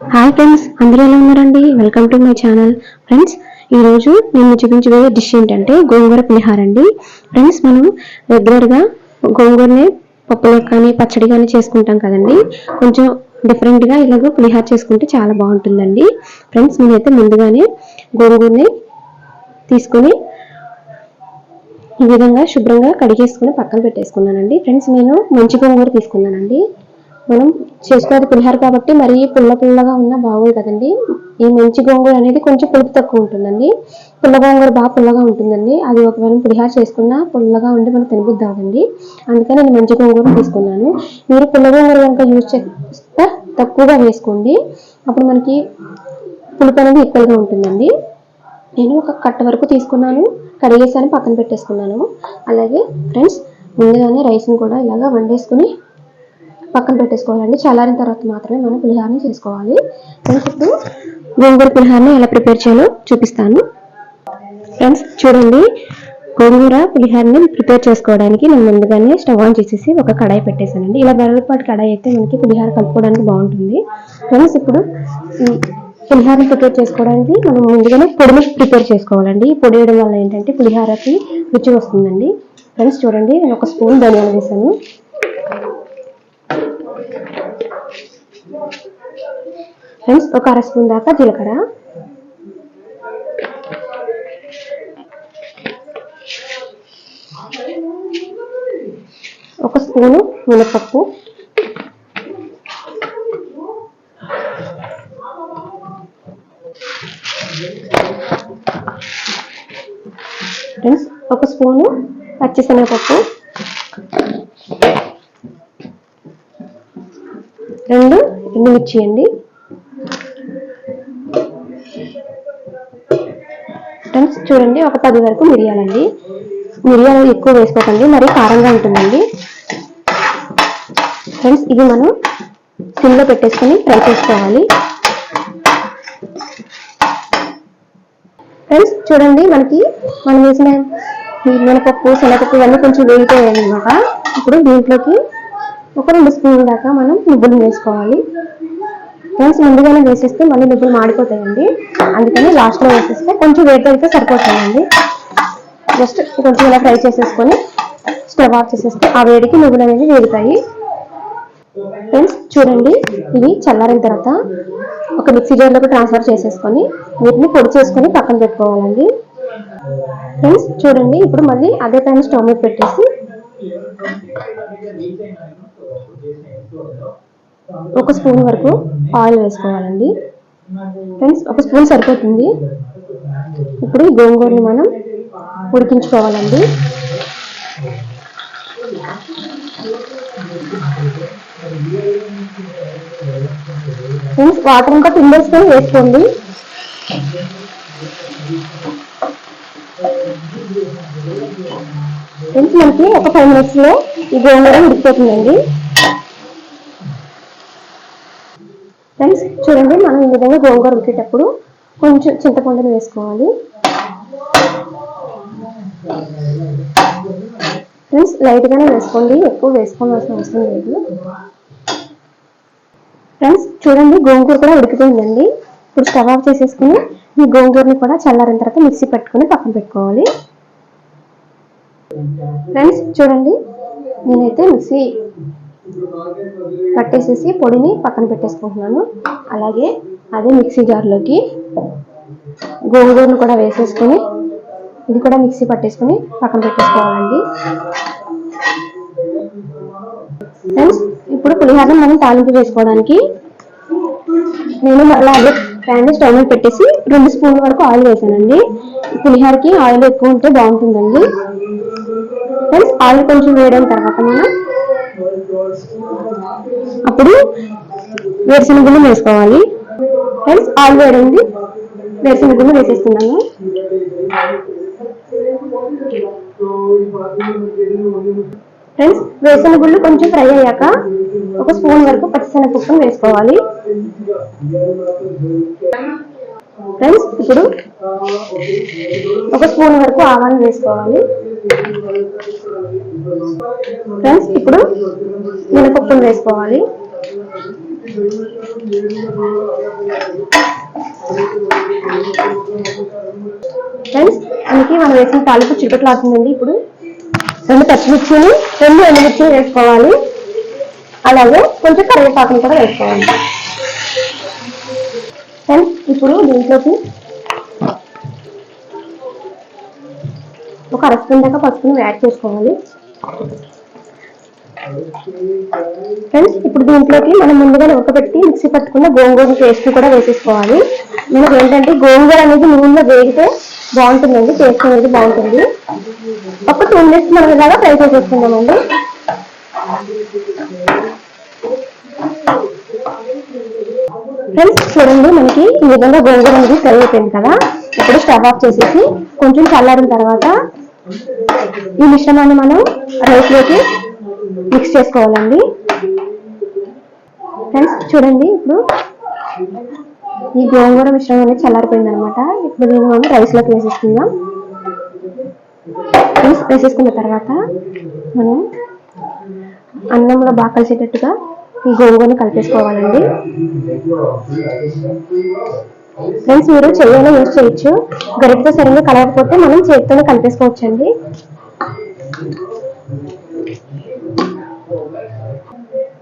Hi friends అందరూ ఎలా ఉన్నారండి? Welcome to my channel friends ఈరోజు నేను చూపించబోయే డిష్ ఏంటంటే గోంగూర పులిహార అండి. ఫ్రెండ్స్ మనం రెగ్యులర్గా గోంగూరని పప్పులో కానీ పచ్చడి కానీ చేసుకుంటాం కదండి. కొంచెం డిఫరెంట్గా ఇలాగ పులిహార చేసుకుంటే చాలా బాగుంటుందండి. ఫ్రెండ్స్ నేనైతే ముందుగానే గోంగూరని తీసుకొని ఈ విధంగా శుభ్రంగా కడిగేసుకుని పక్కన పెట్టేసుకున్నానండి. ఫ్రెండ్స్ నేను మంచి గోంగూర తీసుకున్నానండి. మనం చేసుకునేది పులిహార కాబట్టి మరి పుల్ల పుల్లగా ఉన్నా బాగోదు కదండి. ఈ మంచి గోంగూర అనేది కొంచెం పులుపు తక్కువ ఉంటుందండి. పుల్ల గోంగూర బాగా పుల్లగా ఉంటుందండి. అది ఒకవేళ పులిహార చేసుకున్నా పుల్లగా ఉండి మనకు తినబుద్ధి అవ్వదండి అందుకని నేను మంచి గోంగూర తీసుకున్నాను. మీరు పుల్ల గోంగూర కనుక యూజ్ చేస్తే తక్కువగా వేసుకోండి. అప్పుడు మనకి పులుపు అనేది ఈక్వల్గా ఉంటుందండి. నేను ఒక కట్ట వరకు తీసుకున్నాను. కడిగేసాను పక్కన పెట్టేసుకున్నాను. అలాగే ఫ్రెండ్స్ ముందుగానే రైస్ని కూడా ఇలాగా వండేసుకుని పక్కన పెట్టేసుకోవాలండి. చల్లారిన తర్వాత మాత్రమే మనం పులిహారని చేసుకోవాలి. ఫ్రెండ్స్ ఇప్పుడు గోంగూర పులిహారని ఎలా ప్రిపేర్ చేయాలో చూపిస్తాను. ఫ్రెండ్స్ చూడండి. గోంగూర పులిహారని ప్రిపేర్ చేసుకోవడానికి నేను ముందుగానే స్టవ్ ఆన్ చేసేసి ఒక కడాయి పెట్టేశానండి. ఇలా వెరగపాటి కడాయి అయితే మనకి పులిహార కలుపుకోవడానికి బాగుంటుంది. ఫ్రెండ్స్ ఇప్పుడు ఈ పులిహారని ప్రిపేర్ చేసుకోవడానికి మనం ముందుగానే పొడిని ప్రిపేర్ చేసుకోవాలండి. ఈ పొడి వేయడం వల్ల ఏంటంటే పులిహారకి రుచి వస్తుందండి. ఫ్రెండ్స్ చూడండి. నేను ఒక స్పూన్ ధనియాలు వేసాను. ఫ్రెండ్స్ ఒక అర స్పూన్ దాకా జీలకర్ర. ఒక స్పూను మినపప్పు. ఫ్రెండ్స్ ఒక స్పూను పచ్చిశనగపప్పు. రెండు ఎండుమిర్చి అండి. ఫ్రెండ్స్ చూడండి ఒక పది వరకు మిరియాలండి. మిరియాలు ఎక్కువ వేసుకోకండి మరి కారంగా ఉంటుందండి. ఫ్రెండ్స్ ఇది మనం సిమ్లో పెట్టేసుకొని ఫ్రై చేసుకోవాలి. ఫ్రెండ్స్ చూడండి మనకి మనం వేసిన మినపప్పు శనగపప్పు ఇవన్నీ కొంచెం వేగిపోయాయి అనమాట ఇప్పుడు దీంట్లోకి ఒక రెండు స్పూన్ దాకా మనం నువ్వులు వేసుకోవాలి. ఫ్రెండ్స్ ముందుగానే వేసేస్తే మళ్ళీ నువ్వులు మాడిపోతాయండి. అందుకని లాస్ట్లో వేసేస్తే కొంచెం వేడి అయితే సరిపోతుందండి. జస్ట్ కొంచెం ఇలా ఫ్రై చేసేసుకొని స్టవ్ ఆఫ్ చేసేస్తే ఆ వేడికి నువ్వులు అనేది వేగుతాయి. ఫ్రెండ్స్ చూడండి ఇవి చల్లారిన తర్వాత ఒక మిక్సీ జార్లోకి ట్రాన్స్ఫర్ చేసేసుకొని వీటిని పొడి చేసుకొని పక్కన పెట్టుకోవాలండి. ఫ్రెండ్స్ చూడండి ఇప్పుడు మళ్ళీ అదే పైన స్టవ్ మీద పెట్టేసి ఒక స్పూన్ వరకు ఆయిల్ వేసుకోవాలండి. ఫ్రెండ్స్ ఒక స్పూన్ సరిపోతుంది. ఇప్పుడు ఈ గోంగూరని మనం ఉడికించుకోవాలండి. ఫ్రెండ్స్ వాటర్ ఇంకా పిండేసుకొని వేసుకోండి. ఫ్రెండ్స్ మనకి ఒక ఫైవ్ మినిట్స్లో ఈ గోంగూర ఉడికిపోతుందండి. ఫ్రెండ్స్ చూడండి మనం ఈ విధంగా గోంగూర ఉడికేటప్పుడు కొంచెం చింతపండుని వేసుకోవాలి. ఫ్రెండ్స్ లైట్గానే వేసుకోండి ఎక్కువ వేసుకోవాల్సిన అవసరం లేదు. ఫ్రెండ్స్ చూడండి గోంగూర కూడా ఉడికిపోయిందండి. ఇప్పుడు స్టవ్ ఆఫ్ చేసేసుకుని ఈ గోంగూరని కూడా చల్లారిన తర్వాత మిక్సీ పెట్టుకుని పక్కన పెట్టుకోవాలి. ఫ్రెండ్స్ చూడండి నేనైతే మిక్సీ పట్టేసేసి పొడిని పక్కన పెట్టేసుకుంటున్నాను. అలాగే అదే మిక్సీ జార్లోకి గోంగూరను కూడా వేసేసుకొని ఇది కూడా మిక్సీ పట్టేసుకొని పక్కన పెట్టేసుకోవాలండి. ఫ్రెండ్స్ ఇప్పుడు పులిహోర మనం తాలింపు వేసుకోవడానికి నేను మళ్ళీ అదే ప్యాన్ స్టవ్ మీద పెట్టేసి రెండు స్పూన్ల వరకు ఆయిల్ వేసానండి. పులిహోరకి ఆయిల్ ఎక్కువ ఉంటే బాగుంటుందండి. ఫ్రెండ్స్ ఆయిల్ కొంచెం వేయడం తర్వాత మనం అప్పుడు వేరుశనగలు వేసుకోవాలి. ఫ్రెండ్స్ ఆయిల్ వేరుశనగ వేరుశనగలు వేసేస్తున్నాము ఫ్రెండ్స్ వేరుశనగుళ్ళు కొంచెం ఫ్రై అయ్యాక ఒక స్పూన్ వరకు పచ్చిశనగపప్పును వేసుకోవాలి. ఫ్రెండ్స్ ఇప్పుడు ఒక స్పూన్ వరకు ఆవాలు వేసుకోవాలి. ఫ్రెండ్స్ ఇప్పుడు మినపప్పును వేసుకోవాలి. ఫ్రెండ్స్ మనకి మనం వేసిన తాలింపు చిరుపట్లు అవుతుందండి ఇప్పుడు. రెండు పచ్చిమిర్చిని రెండు ఎండుమిర్చిని వేసుకోవాలి. అలాగే కొంచెం కరివేపాకుని కూడా వేసుకోవాలి. ఫ్రెండ్స్ ఇప్పుడు దీంట్లోకి ఒక అర స్పూన్ దాకా పసుపుని యాడ్ చేసుకోవాలి. ఫ్రెండ్స్ ఇప్పుడు దీంట్లోకి మనం ముందుగానే ఉడకబెట్టి మిక్సీ పట్టుకున్న గోంగూర పేస్ట్ కూడా వేసేసుకోవాలి. మనకి ఏంటంటే గోంగూర అనేది నూనెలో వేగితే బాగుంటుందండి టేస్ట్ అనేది బాగుంటుంది. ఒక టూ మినిట్స్ మనం ఇలాగా ఫ్రై చేసేసుకుందామండి. ఫ్రెండ్స్ చూడండి మనకి ఈ విధంగా గోంగూర అనేది ఫ్రై అయిపోయింది కదా. ఇప్పుడు స్టవ్ ఆఫ్ చేసేసి కొంచెం చల్లారిన తర్వాత ఈ మిశ్రమాన్ని మనం రైస్లోకి మిక్స్ చేసుకోవాలండి. ఫ్రెండ్స్ చూడండి ఇప్పుడు ఈ గోంగూర మిశ్రమం అనేది చల్లారిపోయింది అనమాట ఇప్పుడు దీన్ని మనం రైస్లోకి వేసేసుకుందాం. రైస్ వేసేసుకున్న తర్వాత మనం అన్నంలో బాగా కలిసేటట్టుగా ఈ గోంగూరని కలిపేసుకోవాలండి. ఫ్రెండ్స్ మీరు చెయ్యలో యూజ్ చేయొచ్చు. గరిటతో సరిగ్గా కలగకపోతే మనం చేతితోనే కలిపేసుకోవచ్చండి.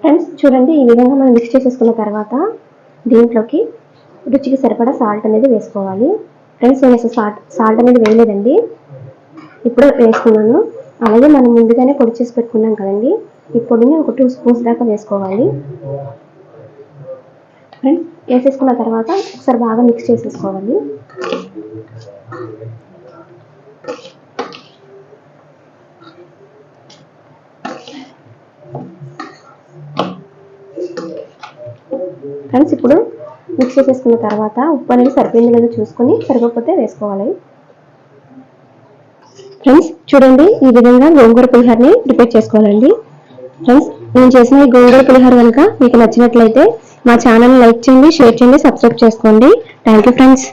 ఫ్రెండ్స్ చూడండి ఈ విధంగా మనం మిక్స్ చేసేసుకున్న తర్వాత దీంట్లోకి రుచికి సరిపడా సాల్ట్ అనేది వేసుకోవాలి. ఫ్రెండ్స్ నేను అసలు సాల్ట్ సాల్ట్ అనేది వేయలేదండి. ఇప్పుడు వేసుకున్నాను. అలాగే మనం ముందుగానే పొడి చేసి పెట్టుకున్నాం కదండి. ఈ పొడిని ఒక టూ స్పూన్స్ దాకా వేసుకోవాలి. ఫ్రెండ్స్ వేసేసుకున్న తర్వాత ఒకసారి బాగా మిక్స్ చేసేసుకోవాలి. ఫ్రెండ్స్ ఇప్పుడు మిక్స్ చేసేసుకున్న తర్వాత ఉప్పు అనేది సరిపోయింది లేదో చూసుకొని సరిపోతే వేసుకోవాలి. ఫ్రెండ్స్ చూడండి ఈ విధంగా గోంగూర పులిహార్ని ప్రిపేర్ చేసుకోవాలండి. ఫ్రెండ్స్ నేను చేసిన ఈ గోంగూర పులిహార్ కనుక మీకు నచ్చినట్లయితే మా ఛానల్ లైక్ చేయండి షేర్ చేయండి సబ్స్క్రైబ్ చేసుకోండి. Thank you friends